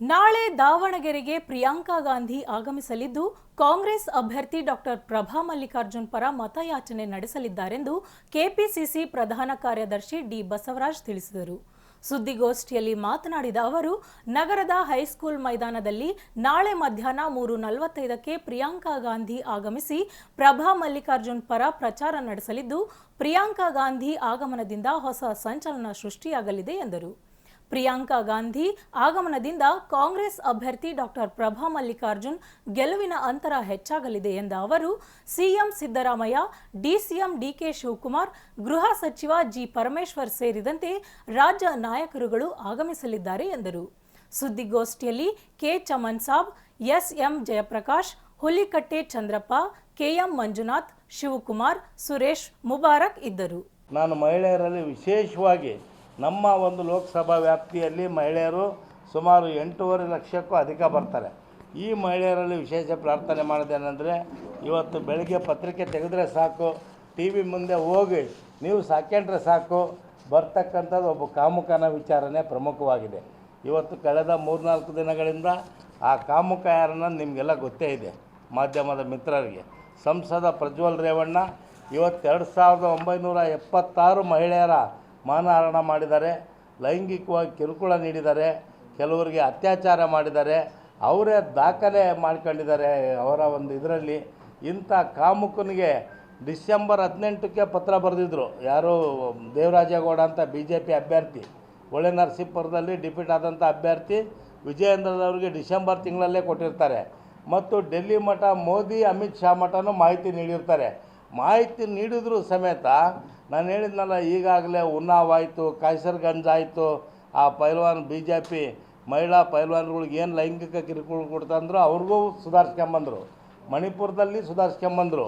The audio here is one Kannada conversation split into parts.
ನಾಳೆ ದಾವಣಗೆರೆಗೆ ಪ್ರಿಯಾಂಕಾ ಗಾಂಧಿ ಆಗಮಿಸಲಿದ್ದು, ಕಾಂಗ್ರೆಸ್ ಅಭ್ಯರ್ಥಿ ಡಾಕ್ಟರ್ ಪ್ರಭಾ ಮಲ್ಲಿಕಾರ್ಜುನ್ ಪರ ಮತಯಾಚನೆ ನಡೆಸಲಿದ್ದಾರೆಂದು ಕೆಪಿಸಿಸಿ ಪ್ರಧಾನ ಕಾರ್ಯದರ್ಶಿ ಡಿ. ಬಸವರಾಜ್ ತಿಳಿಸಿದರು. ಸುದ್ದಿಗೋಷ್ಠಿಯಲ್ಲಿ ಮಾತನಾಡಿದ ಅವರು, ನಗರದ ಹೈಸ್ಕೂಲ್ ಮೈದಾನದಲ್ಲಿ ನಾಳೆ ಮಧ್ಯಾಹ್ನ ಮೂರು ನಲವತ್ತೈದಕ್ಕೆ ಪ್ರಿಯಾಂಕಾ ಗಾಂಧಿ ಆಗಮಿಸಿ ಪ್ರಭಾ ಮಲ್ಲಿಕಾರ್ಜುನ್ ಪರ ಪ್ರಚಾರ ನಡೆಸಲಿದ್ದು, ಪ್ರಿಯಾಂಕಾ ಗಾಂಧಿ ಆಗಮನದಿಂದ ಹೊಸ ಸಂಚಲನ ಸೃಷ್ಟಿಯಾಗಲಿದೆ ಎಂದರು. ಪ್ರಿಯಾಂಕಾ ಗಾಂಧಿ ಆಗಮನದಿಂದ ಕಾಂಗ್ರೆಸ್ ಅಭ್ಯರ್ಥಿ ಡಾಕ್ಟರ್ ಪ್ರಭಾ ಮಲ್ಲಿಕಾರ್ಜುನ್ ಗೆಲುವಿನ ಅಂತರ ಹೆಚ್ಚಾಗಲಿದೆ ಎಂದ ಅವರು, CM Siddaramaiah, DCM D K Shivakumar, ಗೃಹ ಸಚಿವ ಜಿ ಪರಮೇಶ್ವರ್ ಸೇರಿದಂತೆ ರಾಜ್ಯ ನಾಯಕರುಗಳು ಆಗಮಿಸಲಿದ್ದಾರೆ ಎಂದರು. ಸುದ್ದಿಗೋಷ್ಠಿಯಲ್ಲಿ K Chaman Sab S M Jayaprakash, Hulikatte Chandrappa K M Manjunath, Shivakumar, Suresh Mubarak ಇದ್ದರು. ನಾನು ಮಹಿಳೆಯರಲ್ಲಿ ವಿಶೇಷವಾಗಿ ನಮ್ಮ ಒಂದು ಲೋಕಸಭಾ ವ್ಯಾಪ್ತಿಯಲ್ಲಿ ಮಹಿಳೆಯರು ಸುಮಾರು ಎಂಟೂವರೆ ಲಕ್ಷಕ್ಕೂ ಅಧಿಕ ಬರ್ತಾರೆ. ಈ ಮಹಿಳೆಯರಲ್ಲಿ ವಿಶೇಷ ಪ್ರಾರ್ಥನೆ ಮಾಡೋದೇನೆಂದರೆ, ಇವತ್ತು ಬೆಳಗ್ಗೆ ಪತ್ರಿಕೆ ತೆಗೆದ್ರೆ ಸಾಕು ಟಿ ವಿ ಮುಂದೆ ಹೋಗಿ ನೀವು ಸಾಕೆಂಡ್ರೆ ಸಾಕು, ಬರ್ತಕ್ಕಂಥದ್ದು ಒಬ್ಬ ಕಾಮುಕನ ವಿಚಾರನೇ ಪ್ರಮುಖವಾಗಿದೆ. ಇವತ್ತು ಕಳೆದ ಮೂರ್ನಾಲ್ಕು ದಿನಗಳಿಂದ ಆ ಕಾಮುಕ ಯಾರನ್ನು ನಿಮಗೆಲ್ಲ ಗೊತ್ತೇ ಇದೆ, ಮಾಧ್ಯಮದ ಮಿತ್ರರಿಗೆ. ಸಂಸದ ಪ್ರಜ್ವಲ್ ರೇವಣ್ಣ ಇವತ್ತೆರಡು ಸಾವಿರದ ಒಂಬೈನೂರ ಎಪ್ಪತ್ತಾರು ಮಹಿಳೆಯರ ಮಾನಹರಣ ಮಾಡಿದ್ದಾರೆ, ಲೈಂಗಿಕವಾಗಿ ಕಿರುಕುಳ ನೀಡಿದ್ದಾರೆ, ಕೆಲವರಿಗೆ ಅತ್ಯಾಚಾರ ಮಾಡಿದ್ದಾರೆ, ಅವರೇ ದಾಖಲೆ ಮಾಡ್ಕೊಂಡಿದ್ದಾರೆ ಅವರ ಒಂದು ಇದರಲ್ಲಿ. ಇಂಥ ಕಾಮುಕನಿಗೆ ಡಿಸೆಂಬರ್ ಹದಿನೆಂಟಕ್ಕೆ ಪತ್ರ ಬರೆದಿದ್ದರು ಯಾರು ದೇವರಾಜೇಗೌಡ ಅಂತ ಬಿ ಜೆ ಪಿ ಅಭ್ಯರ್ಥಿ, ಒಳ್ಳೆ ನರಸೀಪುರದಲ್ಲಿ ಡಿಫೀಟ್ ಆದಂಥ ಅಭ್ಯರ್ಥಿ ವಿಜಯೇಂದ್ರದವ್ರಿಗೆ ಡಿಸೆಂಬರ್ ತಿಂಗಳಲ್ಲೇ ಕೊಟ್ಟಿರ್ತಾರೆ. ಮತ್ತು ಡೆಲ್ಲಿ ಮಠ ಮೋದಿ, ಅಮಿತ್ ಶಾ ಮಠನೂ ಮಾಹಿತಿ ನೀಡಿರ್ತಾರೆ. ಮಾಹಿತಿ ನೀಡಿದ್ರು ಸಮೇತ ನಾನು ಹೇಳಿದ್ನಲ್ಲ, ಈಗಾಗಲೇ ಉನ್ನಾವ್ ಆಯಿತು, ಕಾಯ್ಸರ್ಗಂಜ್ ಆಯಿತು, ಆ ಪೈಲ್ವಾನ್ ಬಿ ಜೆ ಪಿ ಮಹಿಳಾ ಪೈಲ್ವಾನ್ಗಳಿಗೆ ಏನು ಲೈಂಗಿಕ ಕಿರುಕುಳ ಕೊಡ್ತಂದ್ರು ಅವ್ರಿಗೂ ಸುಧಾರಿಸ್ಕೊಂಬಂದರು. ಮಣಿಪುರದಲ್ಲಿ ಸುಧಾರಿಸ್ಕೊಂಬಂದರು.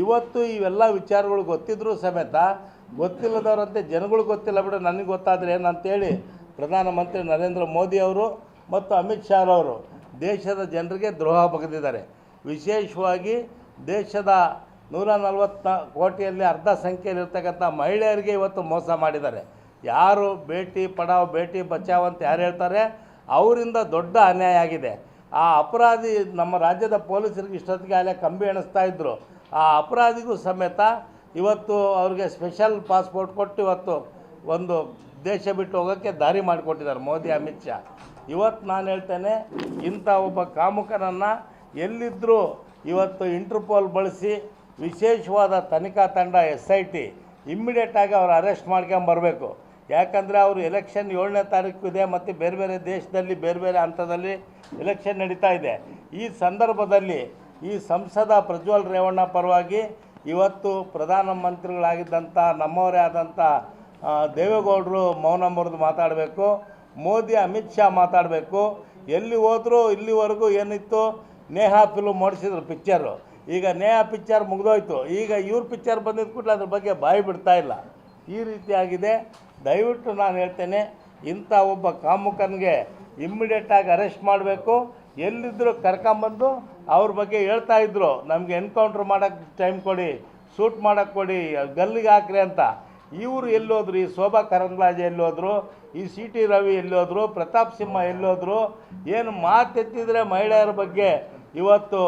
ಇವತ್ತು ಇವೆಲ್ಲ ವಿಚಾರಗಳು ಗೊತ್ತಿದ್ರೂ ಸಮೇತ ಗೊತ್ತಿಲ್ಲದವರಂತೆ ಜನಗಳು ಗೊತ್ತಿಲ್ಲ ಬಿಡು, ನನಗೆ ಗೊತ್ತಾದರೆ ಏನಂತೇಳಿ ಪ್ರಧಾನಮಂತ್ರಿ ನರೇಂದ್ರ ಮೋದಿ ಅವರು ಮತ್ತು ಅಮಿತ್ ಶಾ ಅವರು ದೇಶದ ಜನರಿಗೆ ದ್ರೋಹ ಬಗೆದಿದ್ದಾರೆ. ವಿಶೇಷವಾಗಿ ದೇಶದ ನೂರ ನಲವತ್ತ ಕೋಟಿಯಲ್ಲಿ ಅರ್ಧ ಸಂಖ್ಯೆಯಲ್ಲಿರ್ತಕ್ಕಂಥ ಮಹಿಳೆಯರಿಗೆ ಇವತ್ತು ಮೋಸ ಮಾಡಿದ್ದಾರೆ. ಯಾರು ಬೇಟಿ ಪಡಾವ್ ಬೇಟಿ ಬಚಾವ್ ಅಂತ ಯಾರು ಹೇಳ್ತಾರೆ? ಅವರಿಂದ ದೊಡ್ಡ ಅನ್ಯಾಯ ಆಗಿದೆ. ಆ ಅಪರಾಧಿ ನಮ್ಮ ರಾಜ್ಯದ ಪೊಲೀಸರಿಗೆ ಇಷ್ಟೊತ್ತಿಗೆ ಅಲ್ಲೇ ಕಂಬಿ ಎಣಿಸ್ತಾ ಇದ್ದರು ಆ ಅಪರಾಧಿಗೂ ಸಮೇತ ಇವತ್ತು ಅವ್ರಿಗೆ ಸ್ಪೆಷಲ್ ಪಾಸ್ಪೋರ್ಟ್ ಕೊಟ್ಟು ಇವತ್ತು ಒಂದು ದೇಶ ಬಿಟ್ಟು ಹೋಗೋಕ್ಕೆ ದಾರಿ ಮಾಡಿಕೊಟ್ಟಿದ್ದಾರೆ ಮೋದಿ, ಅಮಿತ್ ಶಾ. ಇವತ್ತು ನಾನು ಹೇಳ್ತೇನೆ, ಇಂಥ ಒಬ್ಬ ಕಾಮುಕನನ್ನು ಎಲ್ಲಿದ್ದರೂ ಇವತ್ತು ಇಂಟರ್ಪೋಲ್ ಬಳಸಿ ವಿಶೇಷವಾದ ತನಿಖಾ ತಂಡ ಎಸ್ ಐ ಟಿ ಇಮ್ಮಿಡಿಯೇಟಾಗಿ ಅವ್ರು ಅರೆಸ್ಟ್ ಮಾಡ್ಕೊಂಬರಬೇಕು. ಯಾಕಂದರೆ ಅವರು ಎಲೆಕ್ಷನ್ ಏಳನೇ ತಾರೀಕು ಇದೆ ಮತ್ತು ಬೇರೆ ಬೇರೆ ದೇಶದಲ್ಲಿ, ಬೇರೆ ಬೇರೆ ಹಂತದಲ್ಲಿ ಎಲೆಕ್ಷನ್ ನಡೀತಾ ಇದೆ. ಈ ಸಂದರ್ಭದಲ್ಲಿ ಈ ಸಂಸದ ಪ್ರಜ್ವಲ್ ರೇವಣ್ಣ ಪರವಾಗಿ ಇವತ್ತು ಪ್ರಧಾನಮಂತ್ರಿಗಳಾಗಿದ್ದಂಥ, ನಮ್ಮವರೇ ಆದಂಥ ದೇವೇಗೌಡರು ಮೌನ ಮುರಿದು ಮಾತಾಡಬೇಕು. ಮೋದಿ, ಅಮಿತ್ ಶಾ ಮಾತಾಡಬೇಕು. ಎಲ್ಲಿ ಹೋದರೂ ಇಲ್ಲಿವರೆಗೂ ಏನಿತ್ತು ನೇಹಾ ಫಿಲ್ಮ್ ಮಾಡಿಸಿದ್ರು ಪಿಕ್ಚರು. ಈಗ ಆ ಪಿಕ್ಚರ್ ಮುಗಿದೋಯ್ತು. ಈಗ ಇವ್ರ ಪಿಕ್ಚರ್ ಬಂದಿದ್ದ ಕೂಡಲೇ ಅದ್ರ ಬಗ್ಗೆ ಬಾಯಿ ಬಿಡ್ತಾ ಇಲ್ಲ. ಈ ರೀತಿಯಾಗಿದೆ ದಯವಿಟ್ಟು ನಾನು ಹೇಳ್ತೇನೆ, ಇಂಥ ಒಬ್ಬ ಕಾಮುಕನಿಗೆ ಇಮ್ಮಿಡಿಯೇಟಾಗಿ ಅರೆಸ್ಟ್ ಮಾಡಬೇಕು. ಎಲ್ಲಿದ್ದರೂ ಕರ್ಕೊಂಬಂದು ಅವ್ರ ಬಗ್ಗೆ ಹೇಳ್ತಾ ಇದ್ರು. ನಮಗೆ ಎನ್ಕೌಂಟ್ರ್ ಮಾಡೋಕ್ಕೆ ಟೈಮ್ ಕೊಡಿ ಶೂಟ್ ಮಾಡೋಕ್ಕೆ ಕೊಡಿ, ಗಲ್ಲಿಗೆ ಹಾಕ್ರಿ ಅಂತ. ಇವರು ಎಲ್ಲೋದ್ರು, ಈ ಶೋಭಾ ಕರಂದ್ಲಾಜೆ ಎಲ್ಲೋದ್ರು, ಈ ಸಿ ಟಿ ರವಿ ಎಲ್ಲೋದ್ರು, ಪ್ರತಾಪ್ ಸಿಂಹ ಎಲ್ಲೋದ್ರು, ಏನು ಮಾತೆತ್ತಿದ್ರೆ ಮಹಿಳೆಯರ ಬಗ್ಗೆ ಇವತ್ತು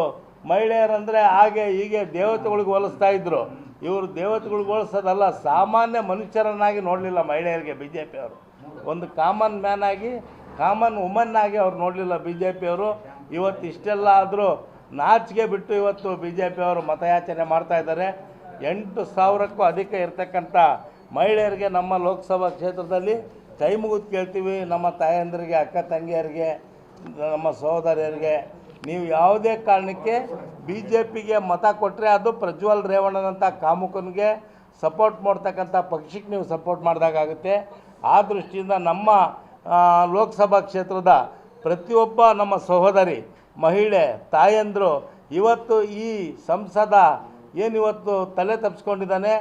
ಮಹಿಳೆಯರಂದರೆ ಹಾಗೆ ಹೀಗೆ ದೇವತೆಗಳಿಗೆ ಹೋಲಿಸ್ತಾ ಇದ್ದರು ಇವರು ದೇವತೆಗಳಿಗೆ ಹೋಲಿಸೋದಲ್ಲ, ಸಾಮಾನ್ಯ ಮನುಷ್ಯರನ್ನಾಗಿ ನೋಡಲಿಲ್ಲ ಮಹಿಳೆಯರಿಗೆ ಬಿ ಜೆ ಪಿಯವರು ಒಂದು ಕಾಮನ್ ಮ್ಯಾನ್ ಆಗಿ ಕಾಮನ್ ವುಮನ್ ಆಗಿ ಅವ್ರು ನೋಡಲಿಲ್ಲ ಬಿ ಜೆ ಪಿಯವರು ಇವತ್ತು ಇಷ್ಟೆಲ್ಲ ಆದರೂ ನಾಚಿಗೆ ಬಿಟ್ಟು ಇವತ್ತು ಬಿ ಜೆ ಪಿಯವರು ಮತಯಾಚನೆ ಮಾಡ್ತಾ ಇದ್ದಾರೆ. ಎಂಟು ಸಾವಿರಕ್ಕೂ ಅಧಿಕ ಇರತಕ್ಕಂಥ ಮಹಿಳೆಯರಿಗೆ ನಮ್ಮ ಲೋಕಸಭಾ ಕ್ಷೇತ್ರದಲ್ಲಿ ಕೈ ಮುಗಿದು ಕೇಳ್ತೀವಿ. ನಮ್ಮ ತಾಯಂದಿರಿಗೆ, ಅಕ್ಕ ತಂಗಿಯರಿಗೆ, ನಮ್ಮ ಸಹೋದರಿಯರಿಗೆ ನೀವು ಯಾವುದೇ ಕಾರಣಕ್ಕೆ ಬಿ ಜೆ ಪಿಗೆ ಮತ ಕೊಟ್ಟರೆ ಅದು ಪ್ರಜ್ವಲ್ ರೇವಣ್ಣನಂಥ ಕಾಮುಕನಿಗೆ ಸಪೋರ್ಟ್ ಮಾಡ್ತಕ್ಕಂಥ ಪಕ್ಷಕ್ಕೆ ನೀವು ಸಪೋರ್ಟ್ ಮಾಡಿದಾಗುತ್ತೆ ಆ ದೃಷ್ಟಿಯಿಂದ ನಮ್ಮ ಲೋಕಸಭಾ ಕ್ಷೇತ್ರದ ಪ್ರತಿಯೊಬ್ಬ ನಮ್ಮ ಸಹೋದರಿ, ಮಹಿಳೆ, ತಾಯಂದರು ಇವತ್ತು ಈ ಸಂಸದ ಏನಿವತ್ತು ತಲೆ ತಪ್ಪಿಸ್ಕೊಂಡಿದ್ದಾನೆ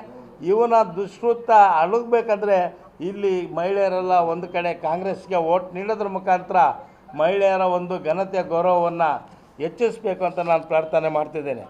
ಇವನ ದುಷ್ಕೃತ ಅಣಗಬೇಕಂದ್ರೆ ಇಲ್ಲಿ ಮಹಿಳೆಯರೆಲ್ಲ ಒಂದು ಕಡೆ ಕಾಂಗ್ರೆಸ್ಗೆ ಓಟ್ ನೀಡೋದ್ರ ಮುಖಾಂತರ ಮಹಿಳೆಯರ ಒಂದು ಘನತೆ ಗೌರವವನ್ನು ಹೆಚ್ಚಿಸಬೇಕು ಅಂತ ನಾನು ಪ್ರಾರ್ಥನೆ ಮಾಡ್ತಿದ್ದೇನೆ.